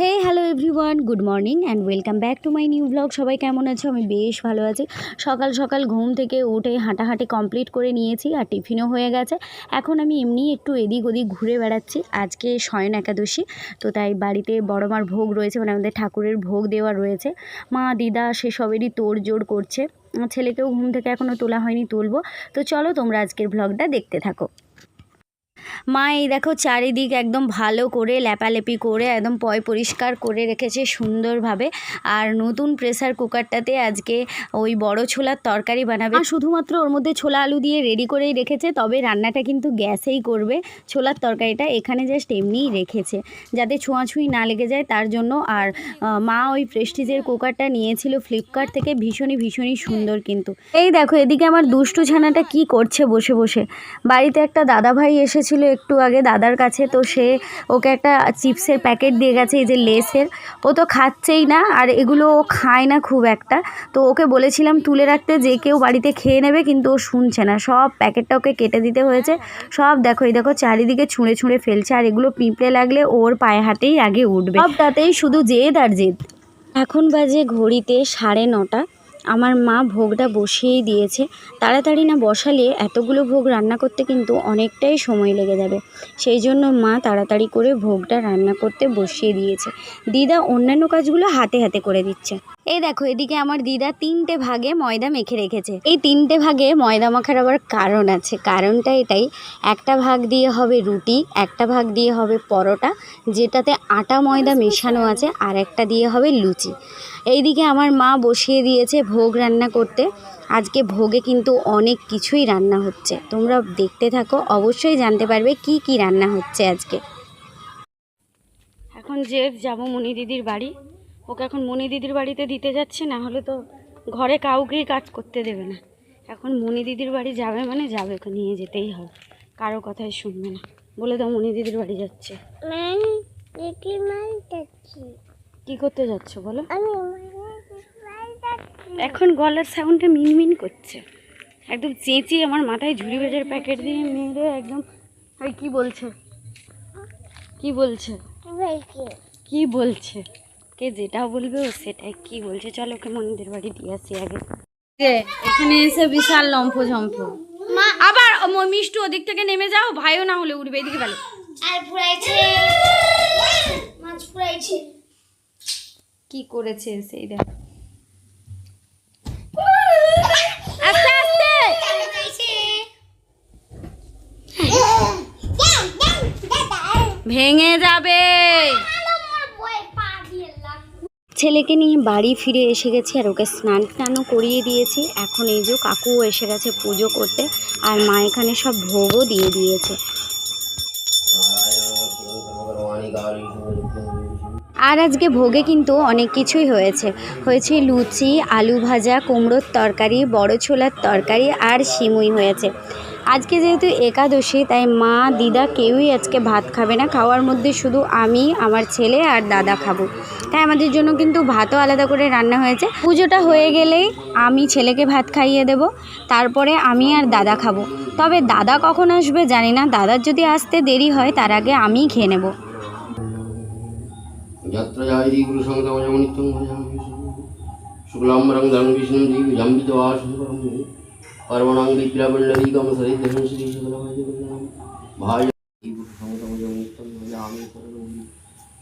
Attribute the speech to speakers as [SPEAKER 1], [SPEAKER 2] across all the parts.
[SPEAKER 1] Hey hello everyone good morning and welcome back to my new blog সবাই কেমন আছো? আমি বেশ ভালো আছি। সকাল সকাল ঘুম থেকে উঠে হাঁটাহাঁটি কমপ্লিট করে নিয়েছি আর টিফিনও হয়ে গেছে। এখন আমি এমনি একটু এদিক ওদিক ঘুরে বেড়াচ্ছি। আজকে শয়ন একাদশী, তো তাই বাড়িতে বড় মার ভোগ রয়েছে মানে আমাদের ঠাকুরের ভোগ দেওয়া রয়েছে। মা, দিদা সেসবেরই তোড় জোড় করছে। ছেলেকেও ঘুম থেকে এখনও তোলা হয়নি, তুলবো। তো চলো তোমরা আজকের ভ্লগটা দেখতে থাকো। মা এই দেখো চারিদিক একদম ভালো করে ল্যাপালেপি করে একদম পয় পরিষ্কার করে রেখেছে সুন্দরভাবে। আর নতুন প্রেসার কুকারটাতে আজকে ওই বড় ছোলার তরকারি বানাবে। শুধুমাত্র ওর মধ্যে ছোলা আলু দিয়ে রেডি করেই রেখেছে, তবে রান্নাটা কিন্তু গ্যাসেই করবে। ছোলার তরকারিটা এখানে জাস্ট এমনিই রেখেছে, যাতে ছোঁয়াছুঁই না লেগে যায় তার জন্য। আর মা ওই প্রেস্টিজের কুকারটা নিয়েছিল ফ্লিপকার্ট থেকে, ভীষণই ভীষণই সুন্দর কিন্তু। এই দেখো এদিকে আমার দুষ্টু ছানাটা কি করছে বসে বসে। বাড়িতে একটা দাদা ভাই এসেছিল একটু আগে দাদার কাছে, তো সে ওকে একটা চিপসের প্যাকেট দিয়ে গেছে, এই যে লেসের। ও তো খাচ্ছেই না, আর এগুলো ও খায় না খুব একটা। তো ওকে বলেছিলাম, তুলে রাখতে, যে কেউ বাড়িতে খেয়ে নেবে, কিন্তু ও শুনছে না। সব প্যাকেটটা ওকে কেটে দিতে হয়েছে। সব দেখো, এই দেখো, চারিদিকে ছুঁড়ে ছুঁড়ে ফেলছে, আর এগুলো পিঁপড়ে লাগলে ওর পায়ে হাতেই আগে উঠবে। সবটাতেই শুধু জেদ আর জেদ। এখন বাজে ঘড়িতে সাড়ে নটা। আমার মা ভোগটা বসিয়েই দিয়েছে। তাড়াতাড়ি না বসালে এতগুলো ভোগ রান্না করতে কিন্তু অনেকটাই সময় লেগে যাবে। সেই জন্য মা তাড়াতাড়ি করে ভোগটা রান্না করতে বসিয়ে দিয়েছে। দিদা অন্যান্য কাজগুলো হাতে হাতে করে দিচ্ছে। এই দেখো, এদিকে আমার দিদা তিনটে ভাগে ময়দা মেখে রেখেছে। এই তিনটে ভাগে ময়দা মাখার আবার কারণ আছে। কারণটা এটাই, একটা ভাগ দিয়ে হবে রুটি, একটা ভাগ দিয়ে হবে পরোটা, যেটাতে আটা ময়দা মেশানো আছে, আর একটা দিয়ে হবে লুচি। এইদিকে আমার মা বসিয়ে দিয়েছে ভোগ রান্না করতে। আজকে ভোগে কিন্তু অনেক কিছুই রান্না হচ্ছে। তোমরা দেখতে থাকো, অবশ্যই জানতে পারবে কি কি রান্না হচ্ছে আজকে। এখন যে যাব মনি দিদির বাড়ি। ওকে এখন মনি দিদির বাড়িতে দিতে যাচ্ছে না হলে তো ঘরে কাউকেই কাজ করতে দেবে না। এখন মনি দিদির বাড়ি যাবে মানে যাবে ওকে নিয়ে যেতেই হবে। কারও কথাই শুনবে না। বলে দাও মনি দিদির বাড়ি যাচ্ছে। কি করতে যাচ্ছ বলো? এখন গলার সাউন্ডটা মিনমিন করছে। একদম চেঁচিয়ে আমার মাথায় ঝুড়ি ভেজের প্যাকেট দিয়ে মেরে একদম ওই কি বলছে? কি বলছে?
[SPEAKER 2] বলছি।
[SPEAKER 1] কি বলছে? কে যেটা বলবে ও সেটাই। কি বলছে? চলো ওকে মন্দির বাড়ি দিয়ে আসি আগে। এখানে এসে বিশাল লম্ফ ঝম্প
[SPEAKER 2] মা।
[SPEAKER 1] আবার ও মিষ্টু ওদিক থেকে নেমে যাও ভাইও না হলে উঠবে এদিকে ভালো
[SPEAKER 2] আর ফুরাইছে মাছ ফুরাইছে
[SPEAKER 1] কি করেছে সেই দেখ। আস্তে আস্তে। ভেঙে যাবে। ছেলেকে নিয়ে বাড়ি ফিরে এসে গেছি আর ওকে স্নান টানও করিয়ে দিয়েছি। এখন এই যে কাকুও এসে গেছে পুজো করতে আর মা এখানে সব ভোগও দিয়ে দিয়েছে। আর আজকে ভোগে কিন্তু অনেক কিছুই হয়েছে। হয়েছে লুচি, আলু ভাজা, কুমড়োর তরকারি, বড় ছোলার তরকারি আর সিমুই হয়েছে। আজকে যেহেতু একাদশী, তাই মা, দিদা কেউই আজকে ভাত খাবে না। খাওয়ার মধ্যে শুধু আমি, আমার ছেলে আর দাদা খাব। তাই আমাদের জন্য কিন্তু ভাতও আলাদা করে রান্না হয়েছে। পুজোটা হয়ে গেলেই আমি ছেলেকে ভাত খাইয়ে দেব, তারপরে আমি আর দাদা খাব। তবে দাদা কখন আসবে জানি না, দাদার যদি আসতে দেরি হয় তার আগে আমিই খেয়ে নেব।
[SPEAKER 3] আসন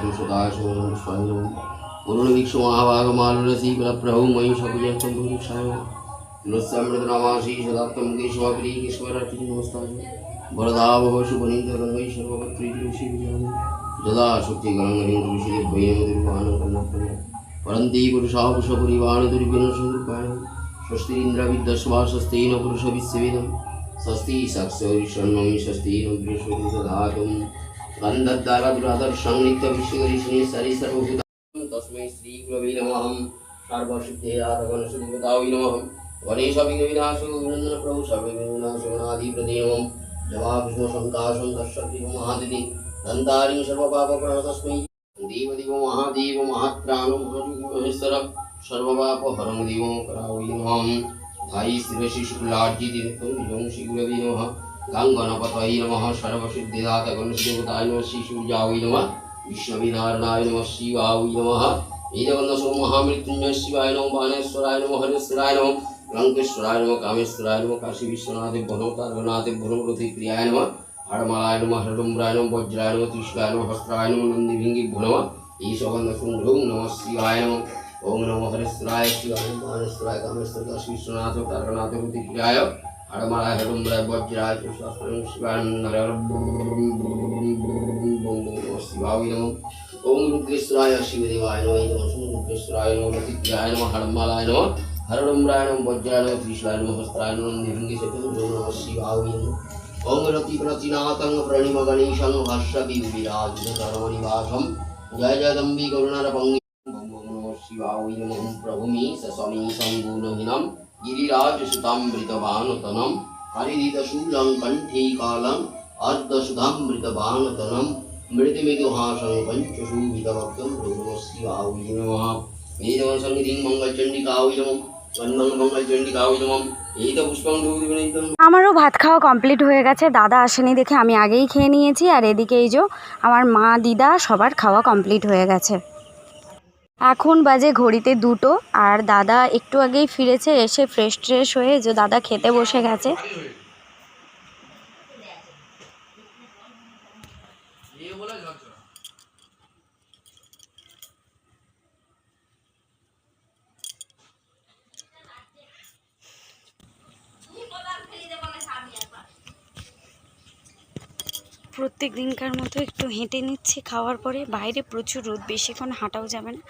[SPEAKER 3] तुषताशं पुष्पाञ्जलिं पूर्णवीक्ष महाभागमालरसी प्रभु मयि शकुजं पुरुषाय नृत्यामृतनामासी सदात्तं केशवाप्रीश्वरर्चितं नमस्ताय वरदावह शुभनिन्दरङ्गै सर्वपत्रीषि जदा शक्तिगणङ्गणिषिभयमतिर्वाणकर्णकर्ण परन्ति पुरुषाः पुरुषपरिवाणदुर्विनशुपाय स्वस्तिरिन्द्रविद्यस्वा स्वस्तेन पुरुषविश्ववेदं स्वस्ति साक्षरिषण्णं स्वस्ति न बृहस्पति वंदत दारा दुरादर्शं नित्यविश्वरीषिणी सरिसर्वभूतां तस्मै श्रीगुरवे नमः सर्वसिद्धे आरगणसुभूतावै नमः गणेशविघ्नविनाशो नन्दनप्रभु सर्वविघ्नविनाशोनादिप्रदेवं जवाविष्णुशङ्काशं तस्सद्विमहादिति दन्तारिं सर्वपापप्रणः तस्मै देवदेव महादेव महात्राणो महामहेश्वर सर्वपापहरं देवं करावै नमः धायि शिरसि शुक्लार्जिति नित्यं श्रीगुरवे नमः। गङ्गणपतये नमः सर्वसिद्धिदातगणदेवताय नमः श्रीसूर्यावै नमः विष्णुविनारायणाय नमः शिवाय नमः वेदवन्दसो महामृत्युञ्जय शिवाय नमः बाणेश्वराय नमः हरेश्वराय नमः लङ्केश्वराय नमः कामेश्वराय नमः काशी विश्वनाथे भनौ तारकनाथे भनौ रथिप्रियाय नमः हरमालाय नमः हरडुम्बराय नमः वज्राय नमः त्रिशूलाय नमः हस्त्राय नमः नन्दिभिङ्गि नमः ईशवन्दसुन्दरं नमः शिवाय नमः ओम नमो हरेश्वराय शिवाय नमः बाणेश्वराय कामेश्वर काशी विश्वनाथ तारकनाथ रथिप्रियाय हरमालाय हरडुम्बराय वज्राय त्रिशूलाय शिवाय नमः शिवाय नमः ओम रुद्रेश्वराय शिवदेवाय नमः नमः रुद्रेश्वराय नमः रथिप्रियाय नमः हरमालाय नमः हरडुम्बराय नमः वज्राय नमः त्रिशूलाय नमः हस्त्राय नमः नन्दिभिङ्गि नमः शिवाय नमः ओम रति प्रतिनाथं प्रणिम गणेशं हर्षति विराजितकर्मनिवासं जय जगदम्बि करुणारपङ्गि ओम नमः शिवाय नमः प्रभुमि ससमी सङ्गुणहीनं गिरिराजसुतामृतवानतनं हरिदितशूलं कण्ठे कालम् अर्धसुधामृतवानतनं मृतिमिदुहासं पञ्चशूभितभक्तं नमः शिवाय नमः वेदवं सन्निधिं मङ्गलचण्डिकावै नमः वन्दं मङ्गलचण्डिकावै नमः एत पुष्पं धूतिविनीतं
[SPEAKER 1] আমারও ভাত খাওয়া কমপ্লিট হয়ে গেছে দাদা আসেনি দেখে আমি আগেই খেয়ে নিয়েছি আর এদিকে এই যে আমার মা দিদা সবার খাওয়া কমপ্লিট হয়ে গেছে এখন বাজে ঘড়িতে দুটো আর দাদা একটু আগেই ফিরেছে, এসে ফ্রেশ ট্রেশ হয়ে যে দাদা খেতে বসে গেছে। প্রত্যেক দিনকার মতো একটু হেঁটে নিচ্ছি। খাওয়ার পরে বাইরে প্রচুর রোদ, বেশিক্ষণ হাঁটাও যাবে না।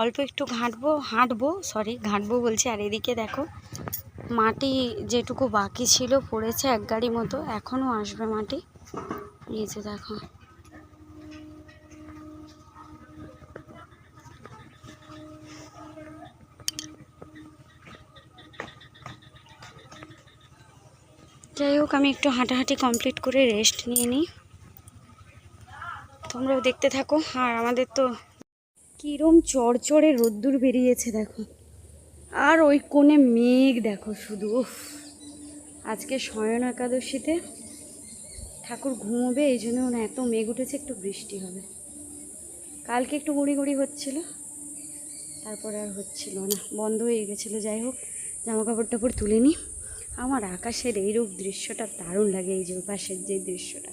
[SPEAKER 1] অল্প একটু ঘাঁটবো, হাঁটবো সরি ঘাঁটবো বলছি। আর এদিকে দেখো, মাটি যেটুকু বাকি ছিল পড়েছে এক গাড়ি মতো এখনও আসবে মাটি। নিচে দেখো। যাই হোক, আমি একটু হাঁটাহাঁটি কমপ্লিট করে রেস্ট নিয়ে নিই। তোমরাও দেখতে থাকো, আর আমাদের তো কিরম চড়চড়ে রোদ্দুর বেরিয়েছে দেখো। আর ওই কোণে মেঘ দেখো শুধু আজকে শয়ন একাদশীতে ঠাকুর ঘুমোবে, এই জন্য ওনা এত মেঘ উঠেছে, একটু বৃষ্টি হবে। কালকে একটু গুঁড়ি গুঁড়ি হচ্ছিল, তারপরে আর হচ্ছিল না, বন্ধ হয়ে গেছিল। যাই হোক জামা কাপড় টাপড় তুলে নিই আমার আকাশের এইরূপ দৃশ্যটা দারুণ লাগে, এই যে পাশের যে দৃশ্যটা।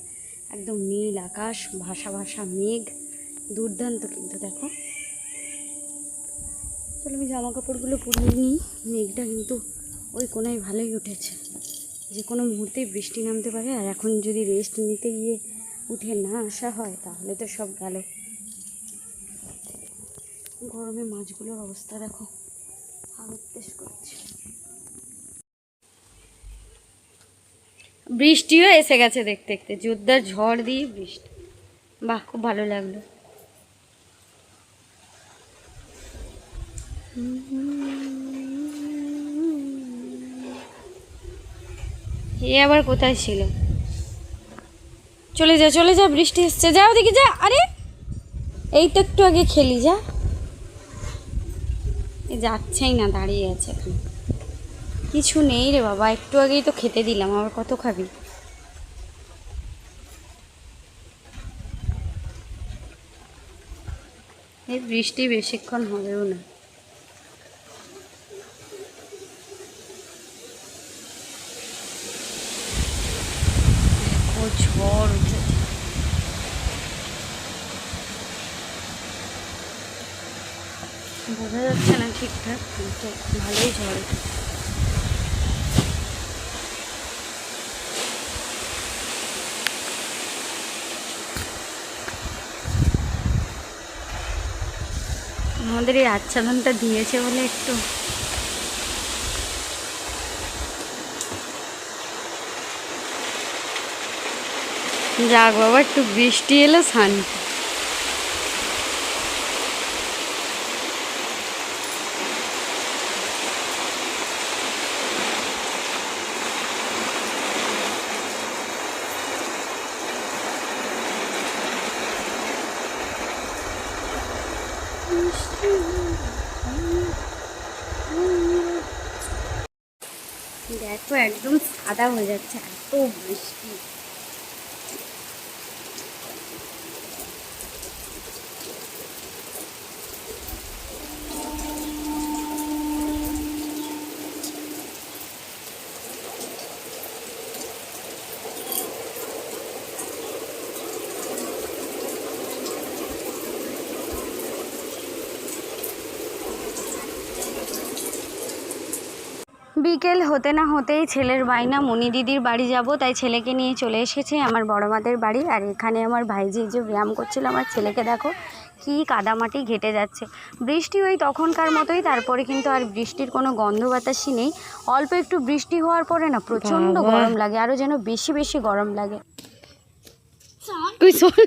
[SPEAKER 1] একদম নীল আকাশ, ভাসা ভাসা মেঘ, দুর্দান্ত কিন্তু দেখো। চলো আমি জামা কাপড়গুলো পরিয়ে নিই। মেঘটা কিন্তু ওই কোনায় ভালোই উঠেছে। যে কোনো মুহূর্তেই বৃষ্টি নামতে পারে, আর এখন যদি রেস্ট নিতে গিয়ে উঠে না আসা হয়, তাহলে তো সব গেল। গরমে মাছগুলোর অবস্থা দেখো আগুন তেজ করছে। বৃষ্টিও এসে গেছে দেখতে দেখতে। জোরদার ঝড় দিয়ে বৃষ্টি। বাহ, খুব ভালো লাগল। এ আবার কোথায় ছিল? চলে যা চলে যা, বৃষ্টি এসছে। যা ওদিকে যা। আরে এই তো একটু আগে খেলি, যা। যাচ্ছেই না, দাঁড়িয়ে আছে এখন। কিছু নেই রে বাবা, একটু আগেই তো খেতে দিলাম, আবার কত খাবি? এই বৃষ্টি বেশিক্ষণ হবেও না। ঝড় উঠেছে। বোঝা যাচ্ছে না ঠিকঠাক, কিন্তু ভালোই ঝড় উঠেছে। আমাদের এই আচ্ছাদনটা দিয়েছে বলে একটু। যাক বাবা একটু বৃষ্টি এলো শান্তি দেখো একদম সাদা হয়ে যাচ্ছে এত বৃষ্টি বিকেল হতে না হতেই ছেলের বাইনা মনি দিদির বাড়ি যাব তাই ছেলেকে নিয়ে চলে এসেছে আমার বড় মাদের বাড়ি। আর এখানে আমার ভাইজি যে ব্যায়াম করছিল আমার ছেলেকে দেখো কি কাদামাটি ঘেটে যাচ্ছে। বৃষ্টি ওই তখনকার মতোই তারপরে কিন্তু আর বৃষ্টির কোনো গন্ধ বাতাসই নেই। অল্প একটু বৃষ্টি হওয়ার পরে না প্রচণ্ড গরম লাগে আরও যেন বেশি বেশি গরম লাগে। তুই শোন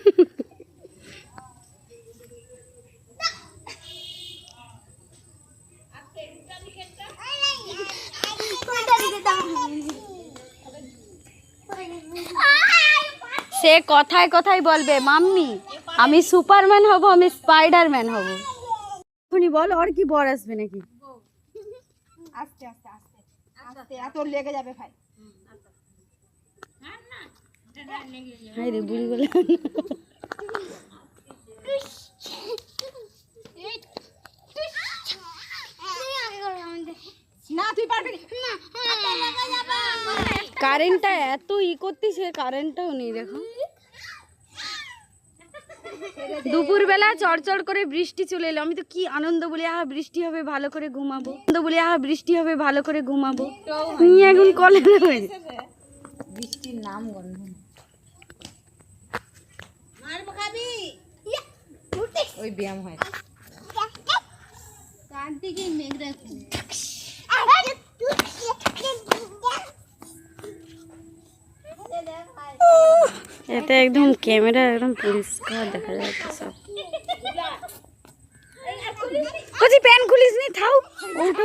[SPEAKER 1] সে কথায় কথায় বলবে মাম্মি আমি সুপারম্যান হব আমি স্পাইডারম্যান হব এখনই বল আর কি বর আসবে নাকি
[SPEAKER 4] আস্তে আস্তে আস্তে আস্তে এত লেগে যাবে ভাই
[SPEAKER 1] হাই রে বুড়ি বলে
[SPEAKER 4] না তুই পারবি না।
[SPEAKER 1] কারেন্টটা এত ই করতেছে কারেন্টটাও নেই দেখো। দুপুরবেলা চড়চড় করে বৃষ্টি চলে এলো। আমি তো কি আনন্দ বলি আহা বৃষ্টি হবে ভালো করে ঘুমাবো। আনন্দ বলি আহা বৃষ্টি হবে ভালো করে ঘুমাবো। এখন কলে
[SPEAKER 4] বৃষ্টির নাম গন্ধ ওই ব্যায়াম হয়।
[SPEAKER 1] এতে একদম ক্যামেরা একদম পরিষ্কার দেখা যাচ্ছে সব বলছি প্যান খুলিস নি থাও ওটা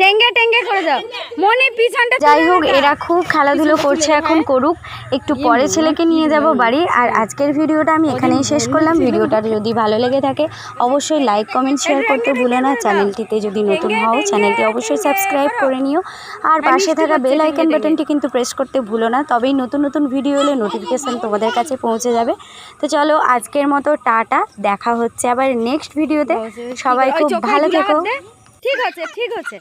[SPEAKER 1] টেঙ্গে টেঙ্গে করে দাও। মনে পিছনটা যাই হোক এরা খুব খেলাধুলো করছে এখন করুক। একটু পরে ছেলেকে নিয়ে যাব বাড়ি। আর আজকের ভিডিওটা আমি এখানেই শেষ করলাম। ভিডিওটা যদি ভালো লেগে থাকে অবশ্যই লাইক কমেন্ট শেয়ার করতে ভুলো না। চ্যানেলটিতে যদি নতুন হও চ্যানেলটি অবশ্যই সাবস্ক্রাইব করে নিও। আর পাশে থাকা বেল আইকন বাটনটি কিন্তু প্রেস করতে ভুলো না। তবেই নতুন নতুন ভিডিও এলে নোটিফিকেশান তোমাদের কাছে পৌঁছে যাবে। তো চলো আজকের মতো টাটা। দেখা হচ্ছে আবার নেক্সট ভিডিওতে সবাই খুব ভালো থেকো। ঠিক আছে ঠিক আছে।